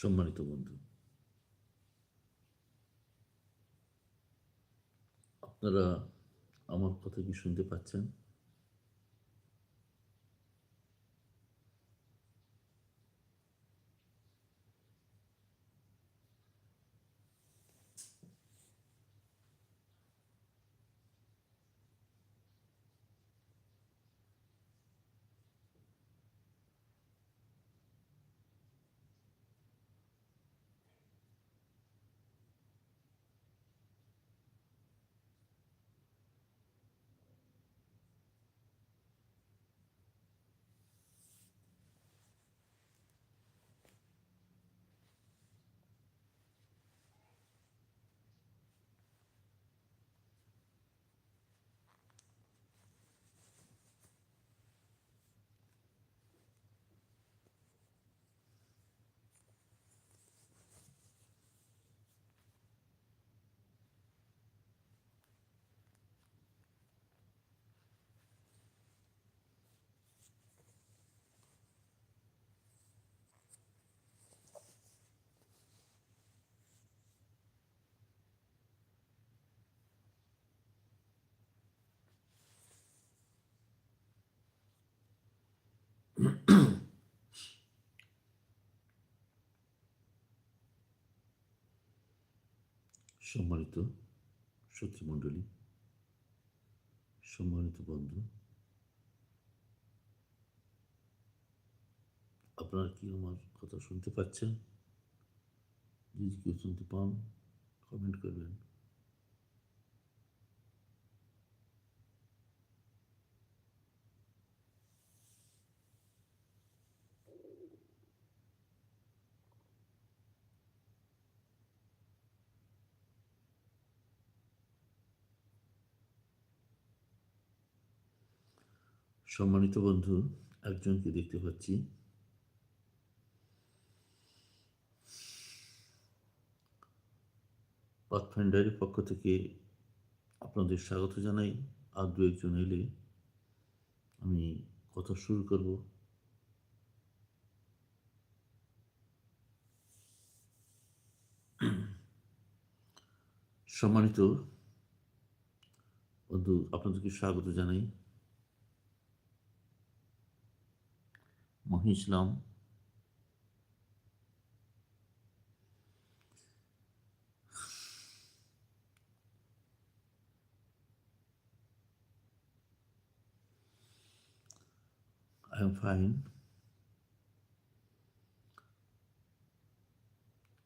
সম্মানিত বন্ধু। আপনারা আমার কথা কি শুনতে পাচ্ছেন? সম্মানিত শত্রুমণ্ডলী, সম্মানিত বন্ধু, আপনারা কি আমার কথা শুনতে পাচ্ছেন? যদি কেউ শুনতে পান কমেন্ট করবেন। সম্মানিত বন্ধু, একজনকে দেখতে পাচ্ছি। পাথফাইন্ডারের পক্ষ থেকে আপনাদের স্বাগত জানাই। আর দু একজন এলে আমি কথা শুরু করব। সম্মানিত বন্ধু, আপনাদেরকে স্বাগত জানাই। মহি ইসলাম।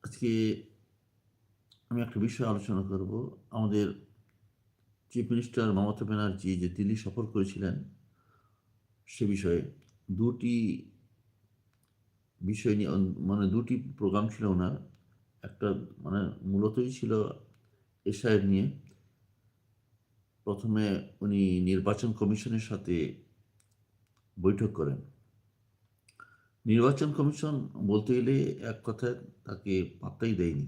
আজকে আমি একটা বিষয় আলোচনা করব। আমাদের চিফ মিনিস্টার মমতা ব্যানার্জি যে দিল্লি সফর করেছিলেন, সে বিষয়ে দুটি বিষয় নিয়ে মানে দুটি প্রোগ্রাম ছিল ওনার। একটা মানে মূলতই ছিল এসআইয়ের নিয়ে। প্রথমে উনি নির্বাচন কমিশনের সাথে বৈঠক করেন। নির্বাচন কমিশন বলতে গেলে এক কথায় তাকে পাত্তাই দেয়নি।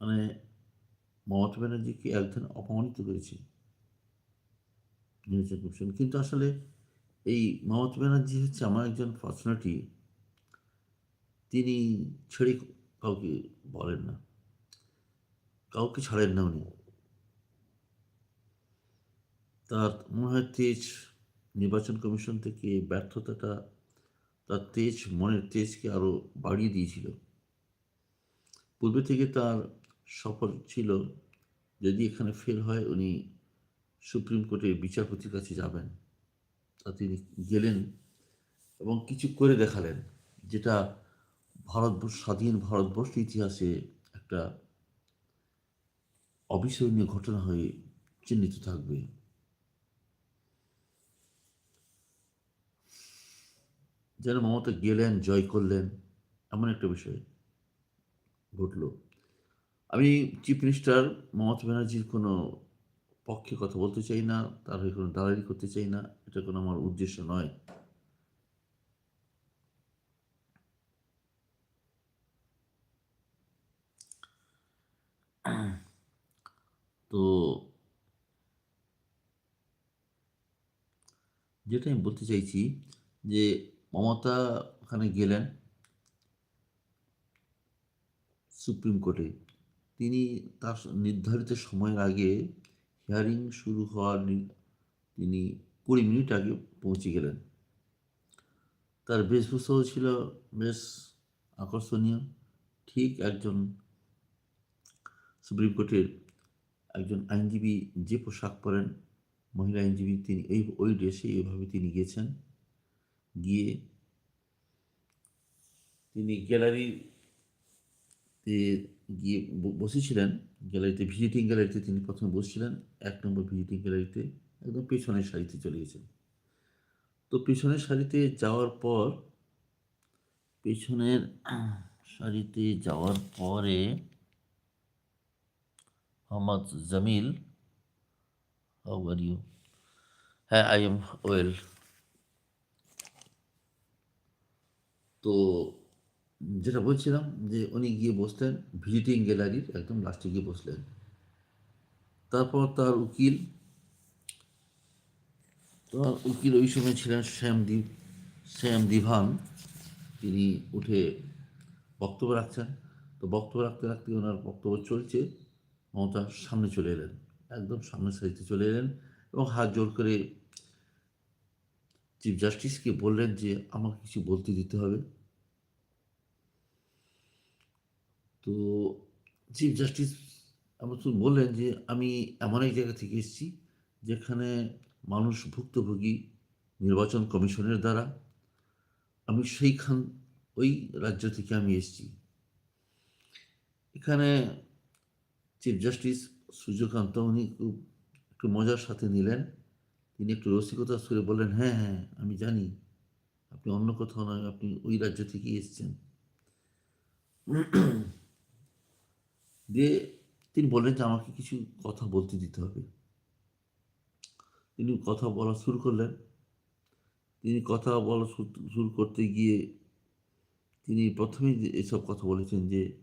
মানে মমতা ব্যানার্জিকে একদিন অপমানিত করেছে নির্বাচন কমিশন। কিন্তু আসলে এই মমতা ব্যানার্জি হচ্ছে আমার একজন পার্সোনালিটি তিনি ছেড়ে কাউকে বলেন না। কাউকে ছাড়েন না উনি। তার মনে হয় তেজ নির্বাচন কমিশন থেকে ব্যর্থতাটা তার তেজ মনের তেজকে আরও বাড়িয়ে দিয়েছিল। পূর্বে থেকে তার সফল ছিল, যদি এখানে ফেল হয় উনি সুপ্রিম কোর্টে বিচারপতির কাছে যাবেন। তা তিনি গেলেন এবং কিছু করে দেখালেন, যেটা ভারতবর্ষ, স্বাধীন ভারতবর্ষ ইতিহাসে একটা অবিস্মরণীয় ঘটনা হয়ে চিহ্নিত থাকবে। যেন মমতা গেলেন, জয় করলেন, এমন একটা বিষয় ঘটল। আমি চিফ মিনিস্টার মমতা ব্যানার্জির কোনো পক্ষে কথা বলতে চাই না, তার হয়ে কোনো দালালি করতে চাই না, এটা কোনো আমার উদ্দেশ্য নয়। তো যেটা আমি বলতে চাইছি যে মমতা ওখানে গেলেন সুপ্রিম কোর্টে। তিনি তার নির্ধারিত সময়ের আগে হিয়ারিং শুরু হওয়ার তিনি কুড়ি মিনিট আগে পৌঁছে গেলেন। তার বেশভূষাও ছিল বেশ আকর্ষণীয়। ঠিক একজন সুপ্রিম কোর্টের একজন আইনজীবী যে পোশাক পরেন, মহিলা আইনজীবী, তিনি এই, ওই ড্রেসে এইভাবে তিনি গেছেন গিয়ে তিনি গ্যালারিতে গিয়ে বসেছিলেন, গ্যালারিতে, ভিজিটিং গ্যালারিতে তিনি প্রথমে বসছিলেন, এক নম্বর ভিজিটিং গ্যালারিতে একদম পেছনের সারিতে চলে গেছেন। তো পেছনের সারিতে যাওয়ার পর, পেছনের সারিতে যাওয়ার পরে মোহাম্মদ জামিল হ্যাঁ আই এম ওয়েল তো যেটা বলছিলাম যে উনি গিয়ে বসলেন ভিজিটিং গ্যালারির একদম লাস্টে গিয়ে বসলেন। তারপর তার উকিল তার উকিল ওই সময় ছিলেন শ্যামদীপ শ্যাম দিভান। তিনি উঠে বক্তব্য রাখছেন। তো বক্তব্য রাখতে রাখতে ওনার বক্তব্য চলছে, মমতা সামনে চলে এলেন, একদম সামনের সারিতে চলে এলেন এবং হাত জোর করে চিফ জাস্টিসকে বললেন যে, আমাকে কিছু বলতে দিতে হবে। তো চিফ জাস্টিস আমার বললেন যে, আমি এমন এক জায়গা থেকে এসেছি যেখানে মানুষ ভুক্তভোগী নির্বাচন কমিশনের দ্বারা। আমি সেইখান, ওই রাজ্য থেকে আমি এসেছি। এখানে চিফ জাস্টিস সূর্যকান্ত উনি খুব একটু মজার সাথে নিলেন। তিনি একটু রসিকতা সুরে বললেন হ্যাঁ হ্যাঁ আমি জানি। আপনি অন্য কোথাও নয়, আপনি ওই রাজ্য থেকেই এসেছেন। দিয়ে তিনি বললেন যে, আমাকে কিছু কথা বলতে দিতে হবে। তিনি কথা বলা শুরু করলেন। তিনি কথা বলা শুরু- করতে গিয়ে তিনি প্রথমেই এসব কথা বলেছেন যে,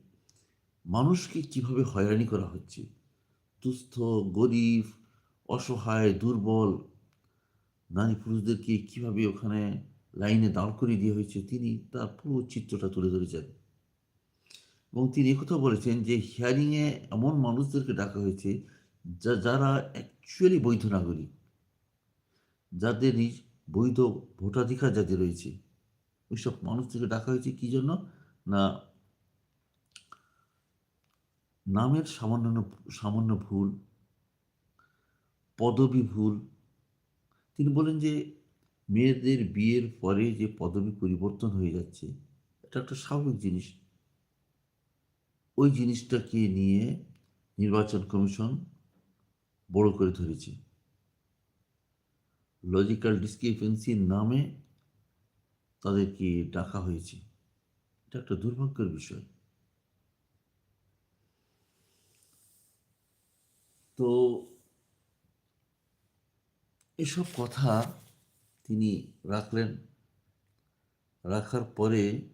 মানুষকে কীভাবে হয়রানি করা হচ্ছে? দুস্থ, গরিব, অসহায়, দুর্বল, নারী পুরুষদেরকে কীভাবে ওখানে লাইনে দাঁড় করিয়ে দেওয়া হয়েছে? তিনি তার পুরো চিত্রটা তুলে ধরেছেন। এবং তিনি একথা বলেছেন যে হিয়ারিংয়ে এমন মানুষদেরকে ডাকা হয়েছে যা, যারা অ্যাকচুয়ালি বৈধ নাগরিক, যাদের নিজ বৈধ ভোটাধিকার যাদের রয়েছে। ওইসব মানুষদেরকে ডাকা হয়েছে কী জন্য? না, নামের সামান্য সামান্য ভুল, পদবি ভুল। তিনি বলেন যে মেয়েদের বিয়ের পরে যে পদবি পরিবর্তন হয়ে যাচ্ছে, এটা একটা স্বাভাবিক জিনিস। ওই জিনিসটাকে নিয়ে নির্বাচন কমিশন বড় করে ধরেছে। লজিক্যাল ডিসক্রিপেন্সির নামে তাদেরকে ডাকা হয়েছে। এটা একটা দুর্ভাগ্যের বিষয়। তো এসব কথা তিনি রাখলেন। রাখার পরে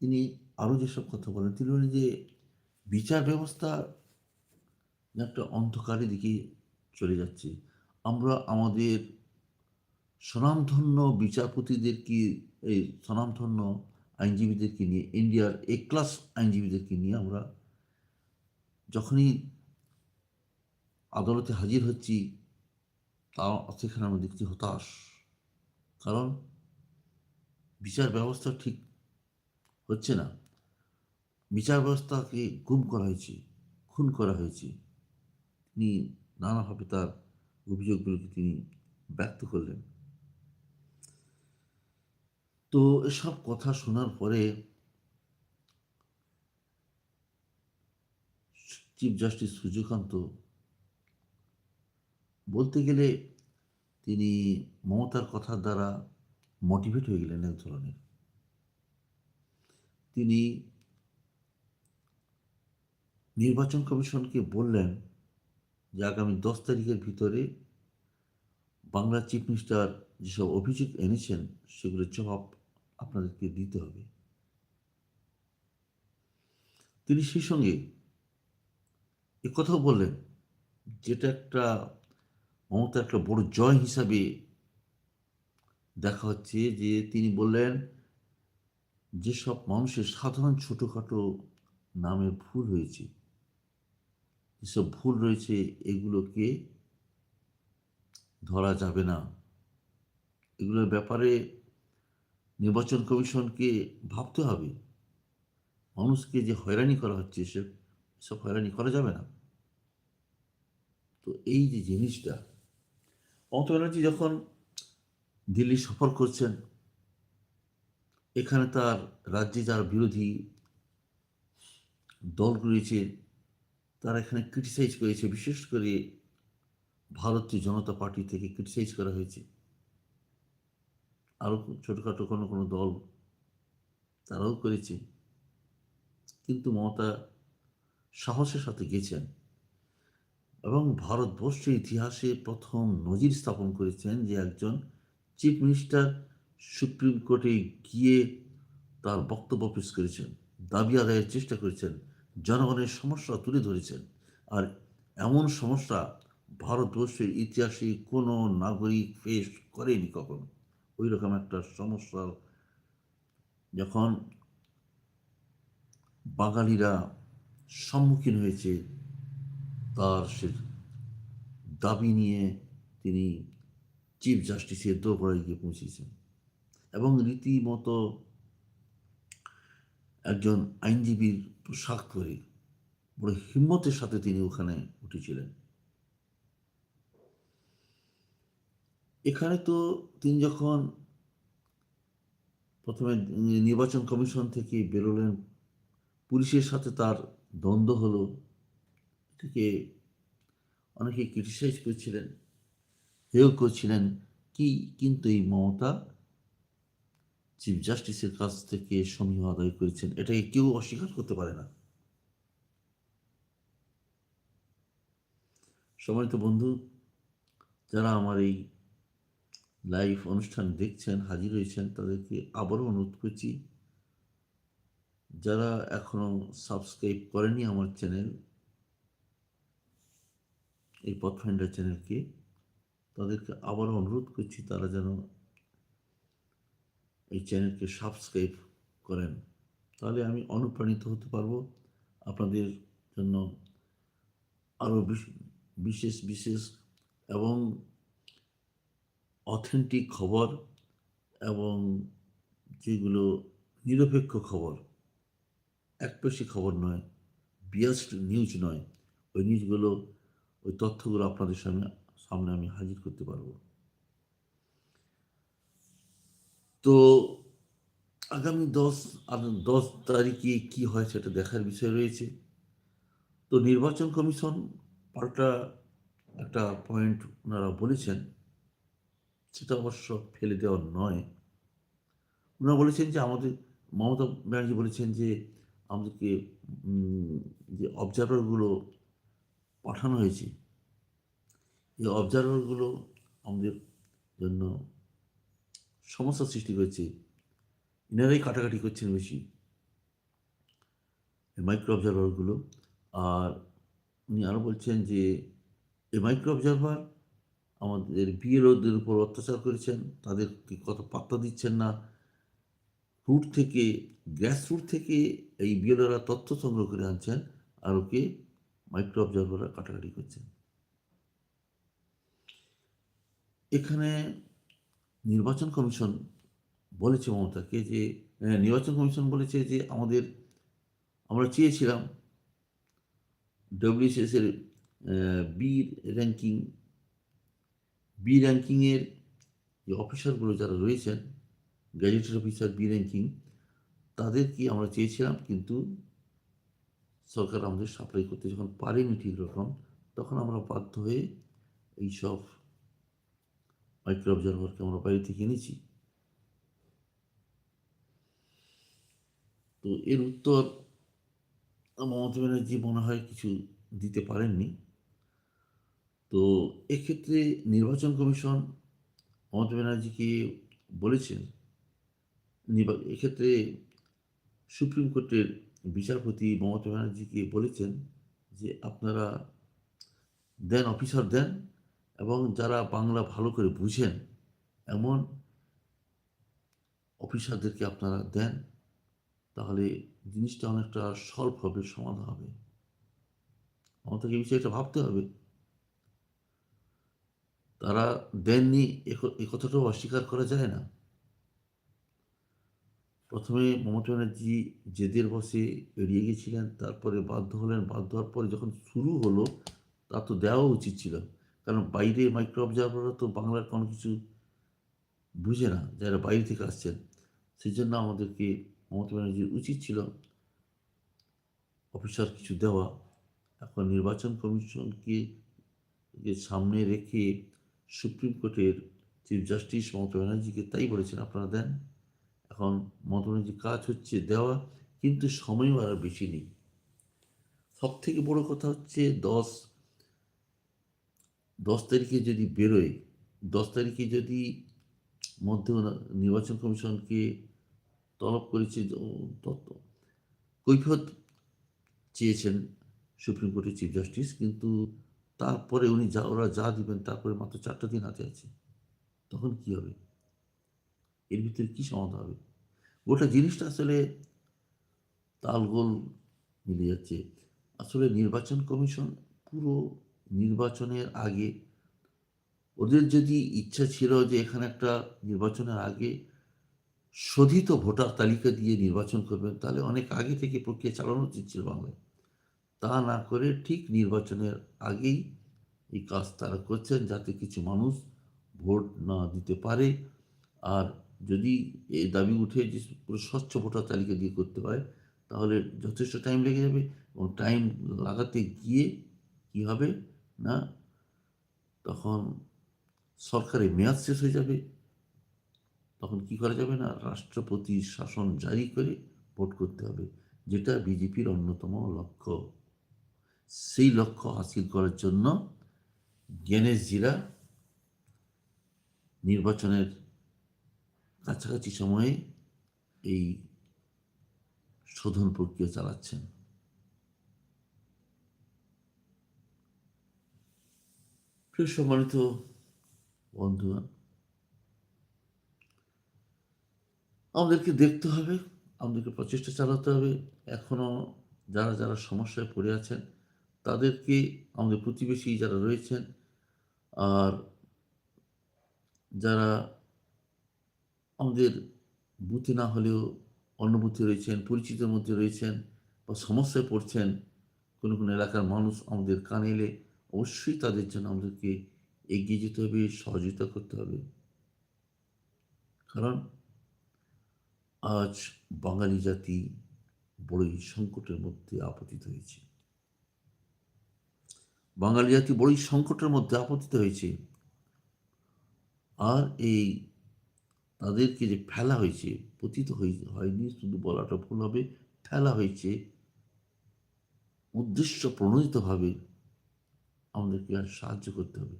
তিনি আরও যেসব কথা বলেন, তিনি বলেন যে বিচার ব্যবস্থা একটা অন্ধকারের দিকে চলে যাচ্ছে। আমরা আমাদের স্বনামধন্য বিচারপতিদেরকে এই স্বনামধন্য আইনজীবীদেরকে নিয়ে, ইন্ডিয়ার এ ক্লাস আইনজীবীদেরকে নিয়ে আমরা যখনই আদালতে হাজির হচ্ছি তা সেখানে আমরা দেখছি হতাশ। কারণ বিচার ব্যবস্থা ঠিক হচ্ছে না। বিচার ব্যবস্থাকে গুম করা হয়েছে, খুন করা হয়েছে। তিনি নানাভাবে তার অভিযোগগুলোকে তিনি ব্যক্ত করলেন। তো এসব কথা শোনার পরে চিফ জাস্টিস সূর্যকান্ত বলতে গেলে তিনি মমতার কথার দ্বারা মোটিভেট হয়ে গেলেন এক ধরনের। তিনি নির্বাচন কমিশনকে বললেন যে আগামী দশ তারিখের ভিতরে বাংলা চিফ মিনিস্টার যেসব অভিযোগ এনেছেন, সেগুলোর জবাব আপনাদেরকে দিতে হবে। তিনি সেই সঙ্গে কথাও বললেন যেটা একটা মমতা একটা বড় জয় হিসাবে দেখা হচ্ছে যে তিনি বললেন যেসব মানুষের সাধারণ ছোটোখাটো নামে ভুল হয়েছে, যেসব ভুল রয়েছে এগুলোকে ধরা যাবে না। এগুলোর ব্যাপারে নির্বাচন কমিশনকে ভাবতে হবে। মানুষকে যে হয়রানি করা হচ্ছে, সে সব হয়রানি করা যাবে না। তো এই যে জিনিসটা মমতা ব্যানার্জি যখন দিল্লি সফর করছেন এখানে তার রাজ্যে যার বিরোধী দল রয়েছে, তারা এখানে ক্রিটিসাইজ করেছে। বিশেষ করে ভারতীয় জনতা পার্টি থেকে ক্রিটিসাইজ করা হয়েছে। আরও ছোটোখাটো কোনো কোনো দল তারাও করেছে। কিন্তু মমতা সাহসের সাথে গেছেন এবং ভারতবর্ষের ইতিহাসে প্রথম নজির স্থাপন করেছেন যে একজন চিফ মিনিস্টার সুপ্রিম কোর্টে গিয়ে তার বক্তব্য পেশ করেছেন, দাবি আদায়ের চেষ্টা করেছেন, জনগণের সমস্যা তুলে ধরেছেন। আর এমন সমস্যা ভারতবর্ষের ইতিহাসে কোনো নাগরিক ফেস করেনি কখনো। ওই রকম একটা সমস্যা যখন বাঙালিরা সম্মুখীন হয়েছে, তার সে দাবি নিয়ে তিনি চিফ জাস্টিসের দোরগোড়ায় গিয়ে পৌঁছেছেন। এবং রীতিমতো একজন আইনজীবীর পোশাক পরে বড় হিম্মতের সাথে তিনি ওখানে উঠেছিলেন। এখানে তো তিনি যখন প্রথমে নির্বাচন কমিশন থেকে বেরোলেন, পুলিশের সাথে তার দ্বন্দ্ব হলো থেকে অনেকে ক্রিটিসাইজ করছিলেন, হেয় করছিলেন, কি কিন্তু এই মমতা চিফ জাস্টিসের কাছ থেকে সমীহ আদায় করেছেন। এটাকে কেউ অস্বীকার করতে পারে না। সম্মানিত বন্ধু, যারা আমার এই লাইভ অনুষ্ঠান দেখছেন, হাজির হয়েছেন, তাদেরকে আবারও অনুরোধ করছি, যারা এখনও সাবস্ক্রাইব করেনি আমার চ্যানেল, এই পথফাইন্ডার চ্যানেলকে, তাদেরকে আবারও অনুরোধ করছি, তারা যেন এই চ্যানেলকে সাবস্ক্রাইব করেন, তাহলে আমি অনুপ্রাণিত হতে পারব আপনাদের জন্য আরও বিশেষ বিশেষ এবং অথেন্টিক খবর এবং যেগুলো নিরপেক্ষ খবর। একপেশি খবর নয় বিয়াস্ট নিউজ নয়। ওই নিউজগুলো ওই তথ্যগুলো আপনাদের সামনে সামনে আমি হাজির করতে পারব। তো আগামী দশ দশ তারিখে কি হয় সেটা দেখার বিষয় রয়েছে। তো নির্বাচন কমিশন পাল্টা একটা পয়েন্ট ওনারা বলেছেন, সেটা অবশ্য ফেলে দেওয়ার নয়। ওনারা বলেছেন যে আমাদের, মমতা ব্যানার্জি বলেছেন যে আমাদেরকে যে অবজারভারগুলো পাঠানো হয়েছে, এই অবজারভারগুলো আমাদের জন্য সমস্যা সৃষ্টি করছে। এনারাই কাটাকাটি করছেন বেশি। মাইক্রো অবজারভারগুলো আর উনি আরও বলছেন যে, এই মাইক্রো অবজারভার আমাদের বিএলওদের উপর অত্যাচার করেছেন, তাদেরকে কত পাত্তা দিচ্ছেন না। রুট থেকে গ্যাস রুট থেকে এই বিএলওরা তথ্য সংগ্রহ করে আনছেন, আর ওকে মাইক্রো অবজারভাররা কাটাকাটি করছেন। এখানে নির্বাচন কমিশন বলেছে মমতাকে যে নির্বাচন কমিশন বলেছে যে আমাদের, আমরা চেয়েছিলাম ডব্লিউসিএসের বি র্যাঙ্কিং বি র্যাঙ্কিংয়ের যে অফিসারগুলো যারা রয়েছেন গ্যাজেটেড অফিসার বি র্যাঙ্কিং তাদেরকে আমরা চেয়েছিলাম, কিন্তু সরকার আমাদের সাপ্লাই করতে যখন পারেনি ঠিক রকম, তখন আমরা বাধ্য হয়ে এইসব মাইক্রো অবজারভারকে আমরা বাইরে থেকে এনেছি তো এর উত্তর মমতা ব্যানার্জি মনে হয় কিছু দিতে পারেননি তো এক্ষেত্রে নির্বাচন কমিশন মমতা ব্যানার্জিকে বলেছেন এক্ষেত্রে সুপ্রিম কোর্টের বিচারপতি মমতা ব্যানার্জিকে বলেছেন যে আপনারা দেন অফিসার দেন এবং যারা বাংলা ভালো করে বুঝেন, এমন অফিসারদেরকে আপনারা দেন, তাহলে জিনিসটা অনেকটা সলভ হবে, সমাধান হবে। আমাদেরকে বিষয়টা ভাবতে হবে। তারা দেননি, এ কথাটাও অস্বীকার করা যায় না। প্রথমে মমতা ব্যানার্জি জেদের বসে এড়িয়ে গেছিলেন, তারপরে বাধ্য হলেন, বাধ্য হওয়ার পরে যখন শুরু হলো, তা তো দেওয়া উচিত ছিল। কারণ বাইরে মাইক্রো অবজারভাররা তো বাংলার কোনো কিছু বুঝে না, যারা বাইরে থেকে আসছেন। সেই জন্য আমাদেরকে মমতা ব্যানার্জির উচিত ছিল অফিসার কিছু দেওয়া। এখন নির্বাচন কমিশনকে সামনে রেখে সুপ্রিম কোর্টের চিফ জাস্টিস মমতা ব্যানার্জিকে তাই বলেছেন, আপনারা দেন। এখন মমতা ব্যানার্জির কাজ হচ্ছে দেওয়া, কিন্তু সময়ও আর বেশি নেই। সব থেকে বড় কথা হচ্ছে দশ দশ তারিখে যদি বেরোয়, দশ তারিখে যদি মধ্যে নির্বাচন কমিশনকে তলব করেছে তত্ত্ব কৈফত চেয়েছেন সুপ্রিম কোর্টের চিফ জাস্টিস, কিন্তু তারপরে উনি যা, ওরা যা দিবেন, তারপরে মাত্র চারটা দিন হাতে আছে। তখন কি হবে? এর ভিতরে কি সমাধান হবে? গোটা জিনিসটা আসলে তালগোল মিলে যাচ্ছে। আসলে নির্বাচন কমিশন পুরো নির্বাচনের আগে, ওদের যদি ইচ্ছা ছিল যে এখানে একটা নির্বাচনের আগে শোধিত ভোটার তালিকা দিয়ে নির্বাচন করবেন, তাহলে অনেক আগে থেকে প্রক্রিয়া চালানো উচিত ছিল বাংলায়। তা না করে ঠিক নির্বাচনের আগেই এই কাজ তারা করছেন যাতে কিছু মানুষ ভোট না দিতে পারে। আর যদি এই দাবি উঠে যে পুরো স্বচ্ছ ভোটার তালিকা দিয়ে করতে হয় তাহলে যথেষ্ট টাইম লেগে যাবে এবং টাইম লাগাতে গিয়ে কি হবে? না? তখন সরকারের মেয়াদ শেষ হয়ে যাবে। তখন কি করা যাবে না? রাষ্ট্রপতি শাসন জারি করে ভোট করতে হবে, যেটা বিজেপির অন্যতম লক্ষ্য। সেই লক্ষ্য হাসিল করার জন্য জ্ঞানেশজিরা নির্বাচনের কাছাকাছি সময়ে এই শোধন প্রক্রিয়া চালাচ্ছেন। প্রিয় সম্মানিত বন্ধুগণ, আমাদেরকে দেখতে হবে, আমাদেরকে প্রচেষ্টা চালাতে হবে। এখনও যারা যারা সমস্যায় পড়ে আছেন, তাদেরকে আমাদের প্রতিবেশী যারা রয়েছেন আর যারা আমাদের বুথে না হলেও অন্য বুথে রয়েছেন, পরিচিতের মধ্যে রয়েছেন বা সমস্যায় পড়ছেন, কোনো কোনো এলাকার মানুষ আমাদের কানে এলে অবশ্যই তাদের জন্য আমাদেরকে এগিয়ে যেতে হবে, সহযোগিতা করতে হবে। কারণ আজ বাঙালি জাতি বড়ই সংকটের মধ্যে আপতিত হয়েছে। বাঙালি জাতি বড়ই সংকটের মধ্যে আপতিত হয়েছে। আর এই তাদেরকে যে ফেলা হয়েছে, পতিত হয়ে- হয়নি, শুধু বলাটা ভুল হবে, ফেলা হয়েছে উদ্দেশ্য প্রণোদিতভাবে আমাদেরকে আর সাহায্য করতে হবে।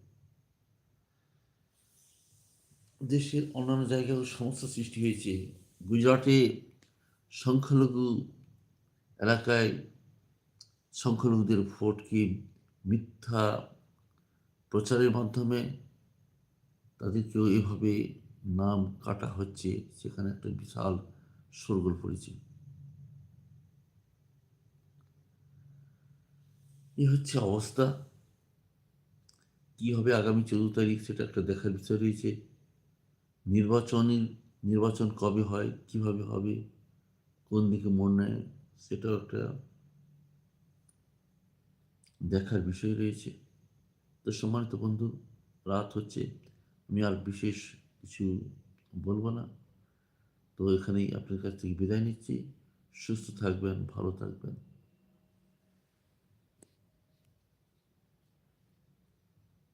দেশের অন্যান্য জায়গায় সমস্যা সৃষ্টি হয়েছে। গুজরাটে সংখ্যালঘু এলাকায় সংখ্যালঘুদের ভোটকে মিথ্যা প্রচারের মাধ্যমে তাদেরকেও এভাবে নাম কাটা হচ্ছে? সেখানে একটা বিশাল শোরগোল পড়েছে। এ হচ্ছে অবস্থা। কি হবে আগামী চৌদ্দ তারিখ সেটা একটা দেখার বিষয় রয়েছে। নির্বাচনী, নির্বাচন কবে হয়, কীভাবে হবে, কোন দিকে মন নেয়, সেটাও একটা দেখার বিষয় রয়েছে। তো সম্মানিত বন্ধু, রাত হচ্ছে, আমি আর বিশেষ কিছু বলব না। তো এখানেই আপনার কাছ থেকে বিদায় নিচ্ছি। সুস্থ থাকবেন, ভালো থাকবেন।